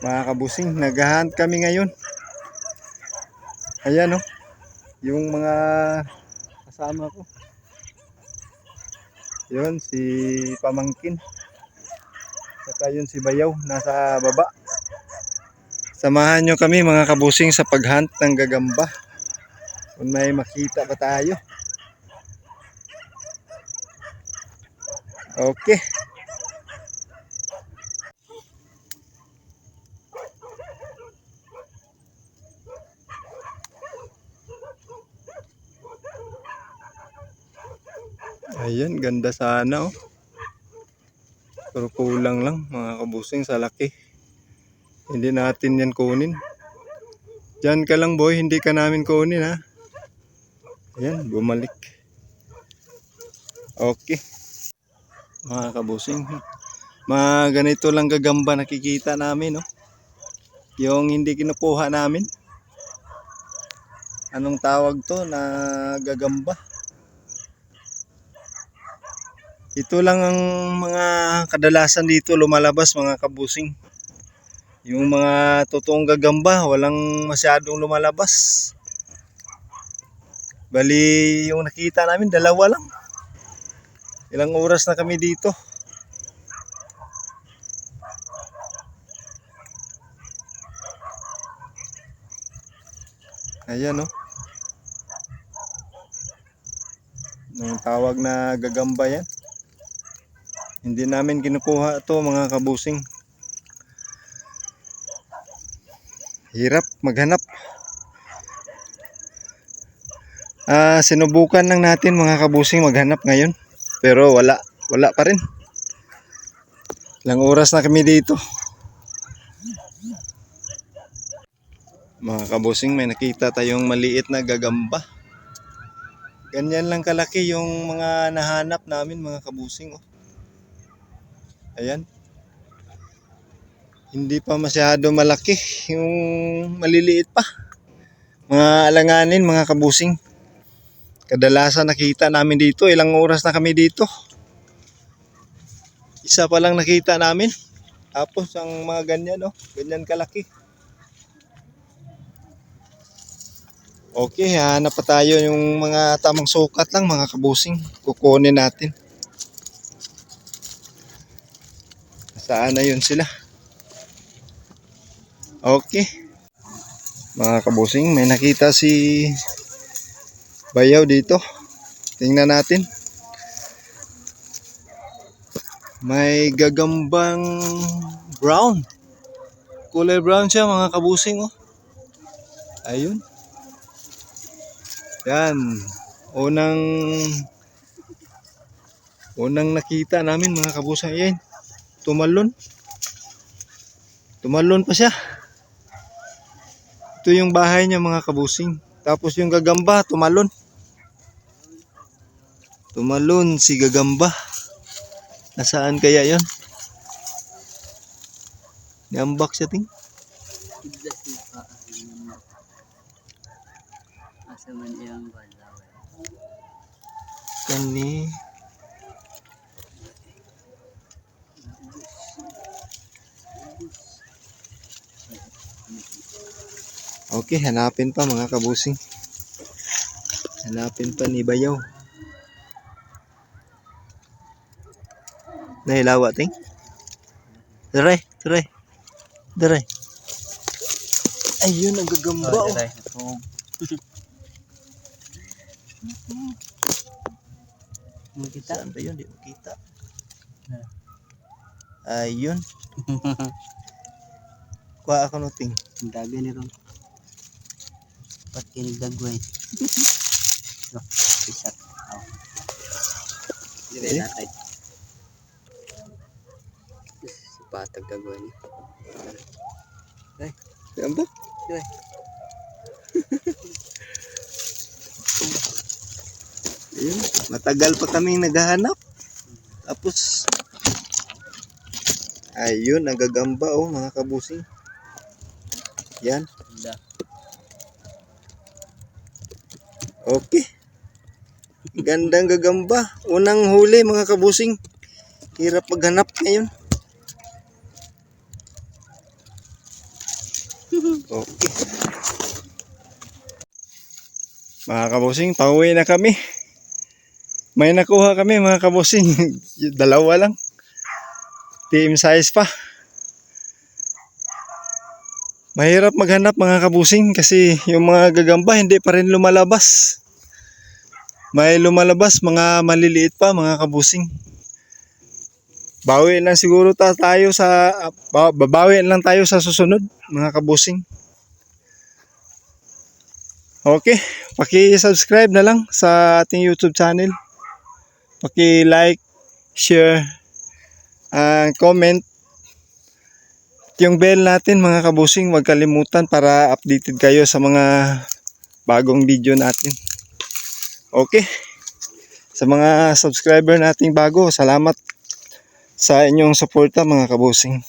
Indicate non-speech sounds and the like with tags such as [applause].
Mga kabusing, naghahunt kami ngayon. Ayan oh. Yung mga kasama ko. Yun, si Pamangkin. Saka yun si Bayaw, nasa baba. Samahan nyo kami mga kabusing sa paghunt ng gagamba. Kung may makita pa tayo. Okay. Ayan, ganda sana oh. Pero kulang lang mga kabusing sa laki. Hindi natin yan kunin. Diyan ka lang boy, hindi ka namin kunin ha. Ayan, bumalik. Okay. Mga kabusing. Mga ganito lang gagamba nakikita namin no. Yung hindi kinukuha namin. Anong tawag to na gagamba? Ito lang ang mga kadalasan dito lumalabas mga kabusing. Yung mga totoong gagamba, walang masyadong lumalabas. Bali, yung nakita namin, dalawa lang. Ilang oras na kami dito. Ayan oh. Yung tawag na gagamba yan. Hindi namin kinukuha to mga kabusing. Hirap maghanap. Ah, sinubukan lang natin mga kabusing maghanap ngayon. Pero wala, wala pa rin. Ilang oras na kami dito. Mga kabusing, may nakita tayong maliit na gagamba. Ganyan lang kalaki yung mga nahanap namin mga kabusing. Oh. Ayan. Hindi pa masyado malaki. Yung maliliit pa. Mga alanganin, mga kabusing. Kadalasan nakita namin dito. Ilang oras na kami dito. Isa pa lang nakita namin. Tapos ang mga ganyan, oh, ganyan kalaki. Okay, hanap pa tayo yung mga tamang sukat lang mga kabusing. Kukunin natin. Saan na yun sila? Okay. Mga kabusing, may nakita si Bayaw dito. Tingnan natin. May gagambang brown. Kulay brown siya mga kabusing oh. Ayun. Yan. Unang unang nakita namin mga kabusing. Ayan. Tumalon. Tumalon pa siya. Ito yung bahay niya mga kabusing. Tapos yung gagamba, tumalon. Tumalon si gagamba. Nasaan kaya yon? Niambak siya ting. Kani. Okay, hanapin pa mga kabusing. Hanapin pa ni Bayaw. Nahilawa ting. Dere, dere. Dere. Ayun, ang gagamba. oh. Dai, ito. [laughs] Mo kita. Saan ba yun? Di makita. Ayun. [laughs] Kuha ako no ting. Daga ni ron. Pat kinig dagway. No, pisat. Oh. Eh? na kay. Patag dagway ni. Saan ba? Dire. [laughs] Ayun. Matagal pa kaming naghahanap. Tapos, ayun, nagagamba oh, mga kabusing. Yan. Da. Okay. Gandang gagamba. Unang huli mga kabusing. Hirap maghanap ngayon. Okay. Mga kabusing, pauwi na kami. May nakuha kami mga kabusing. [laughs] Dalawa lang. Team size pa. Mahirap maghanap mga kabusing kasi yung mga gagamba hindi pa rin lumalabas. May lumalabas mga maliliit pa mga kabusing. Bawi lang siguro ta tayo sa ba- babawi lang tayo sa susunod mga kabusing. Okay, paki-subscribe na lang sa ating YouTube channel. Paki-like, share, and comment. Yung bell natin mga kabusing, huwag kalimutan para updated kayo sa mga bagong video natin. Okay. Sa mga subscriber nating bago, salamat sa inyong suporta mga kabusing.